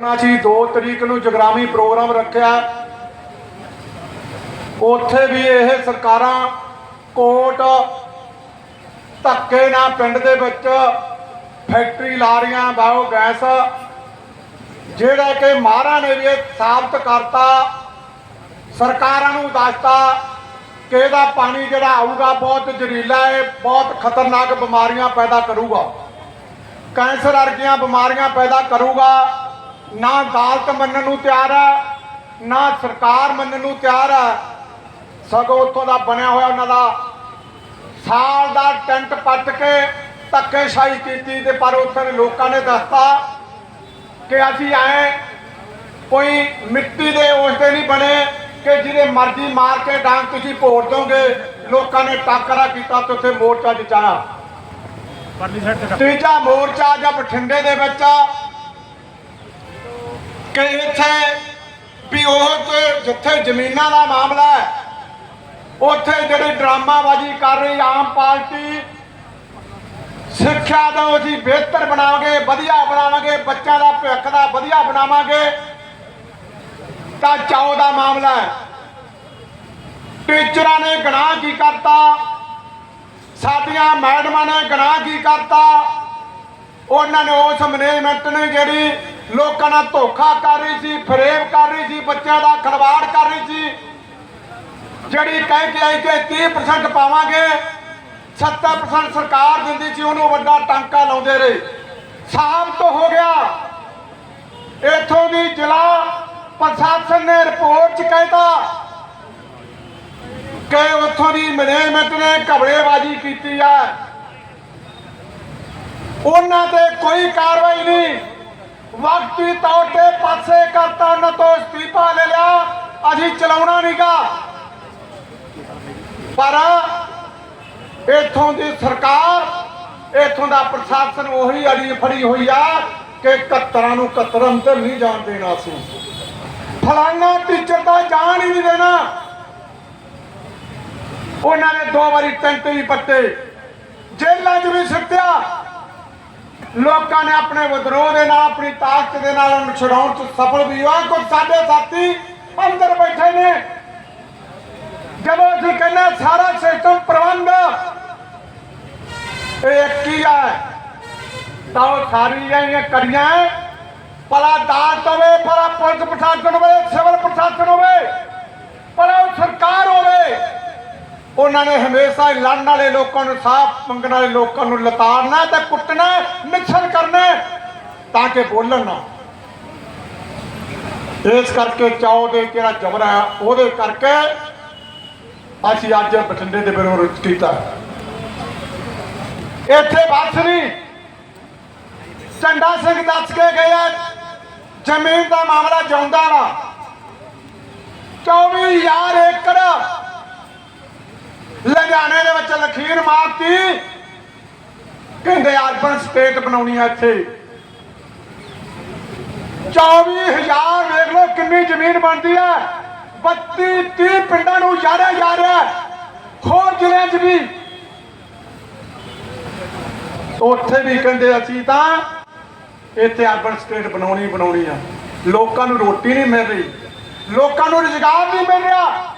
ਨਾ ਜੀ 2 ਤਰੀਕ ਨੂੰ ਜਗਰਾਮੀ ਪ੍ਰੋਗਰਾਮ ਰੱਖਿਆ। ਉੱਥੇ ਵੀ ਇਹ ਸਰਕਾਰਾਂ ਕੋਟ ਧੱਕੇ ਨਾਲ ਪਿੰਡ ਦੇ ਵਿੱਚ ਫੈਕਟਰੀ ਲਾ ਰਹੀਆਂ ਬਾਇਓ ਗੈਸ। ਜਿਹੜਾ ਕਿ ਮਹਾਰਾ ਨੇ ਵੀ ਇਹ ਸਾਬਤ ਕਰਤਾ, ਸਰਕਾਰਾਂ ਨੂੰ ਦੱਸਤਾ ਕਿ ਇਹਦਾ ਪਾਣੀ ਜਿਹੜਾ ਆਊਗਾ ਬਹੁਤ ਜ਼ਹਿਰੀਲਾ ਹੈ ਬਹੁਤ ਖਤਰਨਾਕ ਬਿਮਾਰੀਆਂ ਪੈਦਾ ਕਰੂਗਾ। ਕੈਂਸਰ ਵਰਗੀਆਂ ਬਿਮਾਰੀਆਂ ਪੈਦਾ ਕਰੂਗਾ। ਨਾ ਅਦਾਲਤ ਮੰਨਣ ਨੂੰ ਤਿਆਰ ਹੈ ਨਾ ਸਰਕਾਰ ਮੰਨਣ ਨੂੰ ਤਿਆਰ ਹੈ। ਸਗੋਂ ਉੱਥੋਂ ਦਾ ਬਣਿਆ ਹੋਇਆ ਉਹਨਾਂ ਦਾ ਸਾਲ ਦਾ ਟੈਂਟ ਪੱਟ ਕੇ ਧੱਕੇਸ਼ਾਹੀ ਕੀਤੀ ਤੇ ਪਰ ਉੱਥੇ ਲੋਕਾਂ ਨੇ ਦੱਸਤਾ ਕਿ ਅਸੀਂ ਆਏ ਕੋਈ ਮਿੱਟੀ ਦੇ ਉਸ ਦੇ ਨਹੀਂ ਬਣੇ ਕਿ ਜਿਹਦੇ ਮਰਜ਼ੀ ਮਾਰ ਕੇ ਡਾਂਗ ਤੁਸੀਂ ਭੋੜ ਦੋਗੇ ਲੋਕਾਂ ਨੇ ਟਾਕਰਾ ਕੀਤਾ ਤੇ ਉੱਥੇ ਮੋਰਚਾ ਤੇ ਤੀਜਾ ਮੋਰਚਾ ਜਾਂ ਬਠਿੰਡੇ ਦੇ ਵਿੱਚ ਕਿ ਇੱਥੇ ਵੀ ਉਹ ਜਿੱਥੇ ਜ਼ਮੀਨਾਂ ਦਾ ਮਾਮਲਾ ਹੈ, ਉੱਥੇ ਜਿਹੜੀ ਡਰਾਮਾਬਾਜ਼ੀ ਕਰ ਰਹੀ ਆਮ ਪਾਰਟੀ, ਸਿੱਖਿਆ ਦਾ ਅਸੀਂ ਬਿਹਤਰ ਬਣਾਵਾਂਗੇ, ਵਧੀਆ ਬਣਾਵਾਂਗੇ, ਬੱਚਿਆਂ ਦਾ ਭਵਿੱਖ ਦਾ ਵਧੀਆ ਬਣਾਵਾਂਗੇ, ਤਾਂ ਚਾਓ ਦਾ ਮਾਮਲਾ ਹੈ। ਟੀਚਰਾਂ ਨੇ ਗੁਨਾਹ ਕੀ ਕਰਤਾ, ਸਾਡੀਆਂ ਮੈਡਮਾਂ ਨੇ ਗੁਨਾਹ ਕੀ ਕਰਤਾ, ਉਹਨਾਂ ਨੇ ਉਸ ਮੈਨੇਜਮੈਂਟ ਨੇ ਜਿਹੜੀ ਲੋਕਾਂ ਨਾਲ ਧੋਖਾ ਕਰ ਰਹੀ ਸੀ, ਫਰੇਬ ਕਰ ਰਹੀ ਸੀ, ਬੱਚਿਆਂ ਦਾ ਖਲਵਾੜ ਕਰ ਰਹੀ ਸੀ। ਜਿਹੜੀ ਕਹਿ ਕੇ ਆਈ ਕਿ 30% ਪਾਵਾਂਗੇ 70% ਸਰਕਾਰ ਦਿੰਦੀ ਸੀ, ਉਹਨੂੰ ਵੱਡਾ ਟਾਂਕਾ ਲਾਉਂਦੇ ਰਹੇ। ਸਾਬਤ ਹੋ ਗਿਆ। ਇਥੋਂ ਦੀ ਜ਼ਿਲ੍ਹਾ ਪ੍ਰਸ਼ਾਸਨ ਨੇ ਰਿਪੋਰਟ ਚ ਕਹਿਤਾ ਕਿ ਉੱਥੋਂ ਦੀ ਮੈਨੇਜਮੈਂਟ ਨੇ ਘਬੜੇਬਾਜ਼ੀ ਕੀਤੀ ਆ। ਉਹਨਾਂ ਤੇ ਕੋਈ ਕਾਰਵਾਈ ਨਹੀਂ। ਵਕਤੀ ਤੌਰ ਤੇ ਪਾਸੇ ਕਰਤਾ ਉਹਨਾਂ ਤੋਂ ਅਸਤੀਫਾ ਲੈ ਲਿਆ। ਅਸੀਂ ਚਲਾਉਣਾ ਨਹੀਂਗਾ ਪਰ ਇਥੋਂ ਦੀ ਸਰਕਾਰ, ਇਥੋਂ ਦਾ ਪ੍ਰਸ਼ਾਸਨ ਉਹੀ ਅੜੀ ਫੜੀ ਹੋਈ ਆ ਕਿ ਕਤਰਾਂ ਨੂੰ ਕਤਰ ਅੰਦਰ ਨਹੀਂ ਜਾਣ ਦੇਣਾ ਸੀ। ਫਲਾਨਾ ਟੀਚਰ ਦਾ ਜਾਣ ਹੀ ਨਹੀਂ ਦੇਣਾ। ਉਹਨਾਂ ਨੇ ਦੋ ਵਾਰੀ ਟੈਂਟ ਵੀ ਪੱਟੇ। ਜੇਲ੍ਹਾਂ 'ਚ ਵੀ ਸਿੱਟਿਆ। ਲੋਕਾਂ ਨੇ ਆਪਣੇ ਵਿਦਰੋਹ ਦੇ ਨਾਲ, ਆਪਣੀ ਤਾਕਤ ਦੇ ਨਾਲ ਉਹਨੂੰ ਛਡਾਉਣ 'ਚ ਸਫਲ ਵੀ ਹੋਇਆ। ਕੁਝ ਸਾਡੇ ਸਾਥੀ ਅੰਦਰ ਬੈਠੇ ਨੇ। ਜਦੋਂ ਅਸੀਂ ਕਹਿੰਦੇ ਸਾਰਾ ਸਿਸਟਮ ਪ੍ਰਬੰਧ, ਇਹ ਇੱਕ ਹੈ ਤਾਂ ਉਹ ਸਾਰੀਆਂ ਹੀ ਕਰੀਆਂ ਭਲਾ ਦਾਤ ਹੋਵੇ ਉਹਨਾਂ ਨੇ ਹਮੇਸ਼ਾ ਹੀ ਲੜਨ ਵਾਲੇ ਲੋਕਾਂ ਨੂੰ, ਸਾਫ਼ ਮੰਗਣ ਵਾਲੇ ਲੋਕਾਂ ਨੂੰ ਲਤਾੜਨਾ ਤੇ ਕੁੱਟਣਾ ਮਿੱਛਲ ਕਰਨਾ ਤਾਂ ਕਿ ਬੋਲਣ ਨਾ। ਇਸ ਕਰਕੇ ਚਾਉ ਦੇ ਜਿਹੜਾ ਜਬਰ ਉਹਦੇ ਕਰਕੇ ਅਸੀਂ ਅੱਜ ਬਠਿੰਡੇ ਦੇ ਵਿਰੋਧ ਕੀਤਾ। ਇੱਥੇ ਬਸ ਨਹੀਂ ਝੰਡਾ ਸਿੰਘ ਦੱਸ ਕੇ ਗਿਆ ਜ਼ਮੀਨ ਦਾ ਮਾਮਲਾ ਜਾਉਂਦਾ ਵਾ 24000 ਏਕੜ ਲੁਧਿਆਣੇ ਦੇ ਵਿੱਚ ਲਖੀਰ ਮਾਰਤੀ। ਕਹਿੰਦੇ ਅਰਬਨ ਸਟੇਟ ਬਣਾਉਣੀ ਆ ਇੱਥੇ। 24000 ਵੇਖ ਲਓ ਕਿੰਨੀ ਜ਼ਮੀਨ ਬਣਦੀ ਹੈ 32 30 ਪਿੰਡਾਂ ਨੂੰ ਉਜਾੜਿਆ ਜਾ ਹੋਰ ਜ਼ਿਲ੍ਹਿਆਂ 'ਚ ਵੀ। ਉੱਥੇ ਵੀ ਕਹਿੰਦੇ ਅਸੀਂ ਤਾਂ ਇੱਥੇ ਅਰਬਨ ਸਟੇਟ ਬਣਾਉਣੀ ਬਣਾਉਣੀ ਆ। ਲੋਕਾਂ ਨੂੰ ਰੋਟੀ ਨਹੀਂ ਮਿਲ ਰਹੀ। ਲੋਕਾਂ ਨੂੰ ਰੁਜ਼ਗਾਰ ਨਹੀਂ ਮਿਲ ਰਿਹਾ।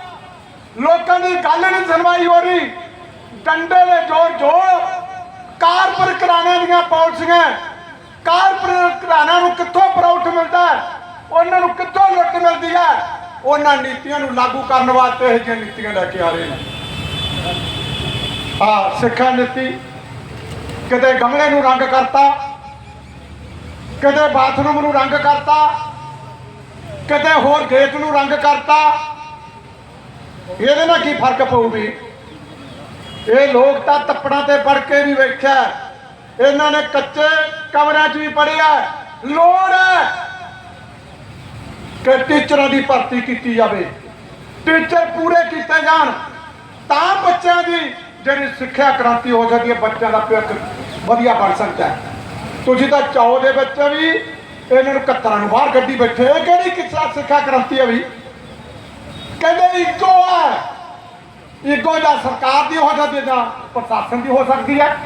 ਲੋਕਾਂ ਦੀ ਗੱਲ ਨਹੀਂ ਸੁਣਵਾਈ ਹੋ ਰਹੀ। ਡੰਡੇ ਦੇ ਜੋਰ ਜੋਰ ਕਾਰਪੋਰ ਘਰਾਣਿਆਂ ਦੀਆਂ ਪਾਲਿਸੀਆਂ ਕਾਰਪੋਰ ਘਰਾਣਿਆਂ ਨੂੰ ਕਿੱਥੋਂ ਪ੍ਰਾਊਟ ਮਿਲਦਾ ਉਹਨਾਂ ਨੂੰ ਕਿੱਥੋਂ ਲੁੱਟ ਮਿਲਦੀ ਹੈ? ਉਹਨਾਂ ਨੀਤੀਆਂ ਨੂੰ ਲਾਗੂ ਕਰਨ ਵਾਸਤੇ ਇਹ ਜਿਹੀਆਂ ਨੀਤੀਆਂ ਲੈ ਕੇ ਆ ਰਹੇ ਨੇ। ਆ ਸਿੱਖਿਆ ਨੀਤੀ ਕਿਤੇ ਗਮਲੇ ਨੂੰ ਰੰਗ ਕਰਤਾ, ਕਿਤੇ ਬਾਥਰੂਮ ਨੂੰ ਰੰਗ ਕਰਤਾ, ਕਿਤੇ ਹੋਰ ਗੇਟ ਨੂੰ ਰੰਗ ਕਰਤਾ। ਇਹਦੇ ਨਾਲ ਕੀ ਫ਼ਰਕ ਪਊਗੀ ਇਹ ਲੋਕ ਤਾਂ ਤੱਪੜਾਂ ਤੇ ਪੜ ਕੇ ਵੀ ਵੇਖਿਆ ਇਹਨਾਂ ਨੇ ਕੱਚੇ ਕਮਰਿਆਂ 'ਚ ਵੀ ਪੜਿਆ ਲੋੜ ਹੈ ਕਿ ਟੀਚਰਾਂ ਦੀ ਭਰਤੀ ਕੀਤੀ ਜਾਵੇ। ਟੀਚਰ ਪੂਰੇ ਕੀਤੇ ਜਾਣ। ਤਾਂ ਬੱਚਿਆਂ ਦੀ ਜਿਹੜੀ ਸਿੱਖਿਆ ਕ੍ਰਾਂਤੀ ਹੋ ਸਕਦੀ ਹੈ, ਬੱਚਿਆਂ ਦਾ ਭਵਿੱਖ ਵਧੀਆ ਬਣ ਸਕਦਾ ਹੈ। ਤੁਸੀਂ ਤਾਂ ਚਾਹੋ ਦੇ ਵਿੱਚ ਵੀ ਇਹਨਾਂ ਨੂੰ ਕੱਤਰਾਂ ਨੂੰ ਬਾਹਰ ਕੱਢੀ ਬੈਠੇ ਇਹ ਕਿਹੜੀ ਕਿਸਾ ਸਿੱਖਿਆ ਕ੍ਰਾਂਤੀ ਹੈ ਵੀ? ਕਹਿੰਦੇ ਇੱਕੋ ਹੈ। ਇੱਕੋ ਜਾਂ ਸਰਕਾਰ ਦੀ ਹੋ ਸਕਦੀ ਹੈ ਜਾਂ ਪ੍ਰਸ਼ਾਸਨ ਦੀ ਹੋ ਸਕਦੀ ਹੈ?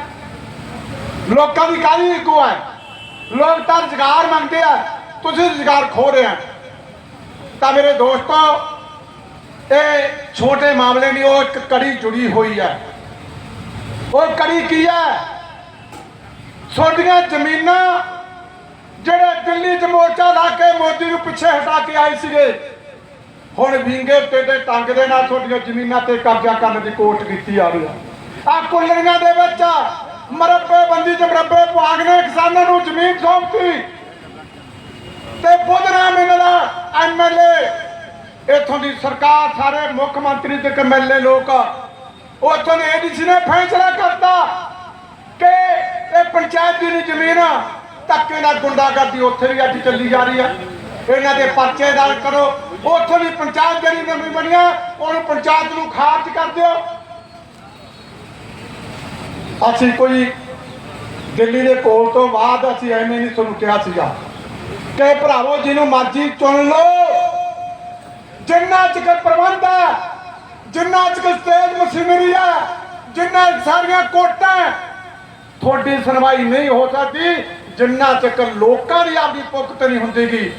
ਲੋਕਾਂ ਦੀ ਕਾਹਦੀ ਇੱਕੋ ਹੈ? ਲੋਕ ਤਾਂ ਰੁਜ਼ਗਾਰ ਮੰਗਦੇ ਆ, ਤੁਸੀਂ ਰੁਜ਼ਗਾਰ ਖੋ ਰਹੇ ਆ। ਤਾਂ ਮੇਰੇ ਦੋਸਤੋ, ਇਹ ਛੋਟੇ ਮਾਮਲੇ ਨਹੀਂ ਉਹ ਇੱਕ ਕੜੀ ਜੁੜੀ ਹੋਈ ਹੈ। ਉਹ ਕੜੀ ਕੀ ਹੈ? ਤੁਹਾਡੀਆਂ ਜ਼ਮੀਨਾਂ ਜਿਹੜੇ ਦਿੱਲੀ 'ਚ ਮੋਰਚਾ ਲਾ ਕੇ ਮੋਦੀ ਨੂੰ ਪਿੱਛੇ ਹਟਾ ਕੇ ਆਏ ਸੀਗੇ ਹੁਣ ਵਿੰਗੇ ਤੇ ਟੰਗ ਦੇ ਨਾਲ ਤੁਹਾਡੀਆਂ ਜ਼ਮੀਨਾਂ ਤੇ ਕਬਜ਼ਾ ਕਰਨ ਦੀ ਕੋਸ਼ਿਸ਼ ਕੀਤੀ ਆ ਰਹੀ ਆ। ਆ ਕੁੱਲਰੀਆਂ ਦੇ ਵਿੱਚ ਮਰੱਬੇ ਬੰਦੀ ਚ ਮਰੱਬੇ ਭਾਗ ਨੇ ਕਿਸਾਨਾਂ ਨੂੰ ਜ਼ਮੀਨ ਸੌਂਪਤੀ। ਤੇ ਬੁੱਧਨਾ ਮਿਲਦਾ ਐਮਐਲਏ ਇਥੋਂ ਦੀ ਸਰਕਾਰ ਸਾਰੇ ਮੁੱਖ ਮੰਤਰੀ ਤੇ ਐਮਐਲਏ ਲੋਕ ਉਥੋਂ ਦੇ ਏਡੀਸੀ ਨੇ ਫੈਸਲਾ ਕਰਤਾ ਕਿ ਇਹ ਪੰਚਾਇਤ ਦੀ ਜ਼ਮੀਨ ਧੱਕੇ ਨਾਲ ਗੁੰਡਾਗਰਦੀ ਉੱਥੇ ਵੀ ਅੱਜ ਚੱਲੀ ਜਾ ਰਹੀ ਆ। ਇਹਨਾਂ ਦੇ ਪਰਚੇ ਦਰਜ ਕਰੋ। ਉੱਥੋਂ ਦੀ ਪੰਚਾਇਤ ਜਿਹੜੀ ਨਵੀਂ ਬਣੀਆ ਉਹਨੂੰ ਪੰਚਾਇਤ ਨੂੰ ਖਾਰਜ ਕਰ ਦਿਓ। ਅਸੀਂ ਕੋਈ ਦਿੱਲੀ ਦੇ ਕੋਲ ਤੋਂ ਬਾਅਦ ਅਸੀਂ ਐਵੇਂ ਨਹੀਂ ਤੁਹਾਨੂੰ ਕਿਹਾ ਸੀਗਾ। ਕਿ ਭਰਾਵੋ, ਜਿਹਨੂੰ ਮਰਜ਼ੀ ਚੁਣ ਲਓ। ਜਿੰਨਾ ਚਿਰ ਪ੍ਰਬੰਧ ਹੈ, ਜਿੰਨਾ ਚਿਰ ਸਟੇਜ ਮਸ਼ੀਨਰੀ ਹੈ, ਜਿੰਨਾ ਸਾਰੀਆਂ ਕੋਟਾਂ ਤੁਹਾਡੀ ਸੁਣਵਾਈ ਨਹੀਂ ਹੋ ਸਕਦੀ। ਜਿੰਨਾ ਚਿਰ ਲੋਕਾਂ ਦੀ ਆਪਦੀ ਪੁਖਤ ਨਹੀਂ ਹੁੰਦੀਗੀ।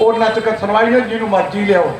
ਉਹਨਾਂ ਚਿਰ ਸੁਣਵਾਈ ਨਹੀਂ ਜਿਹਨੂੰ ਮਰਜ਼ੀ ਲਿਆਓ।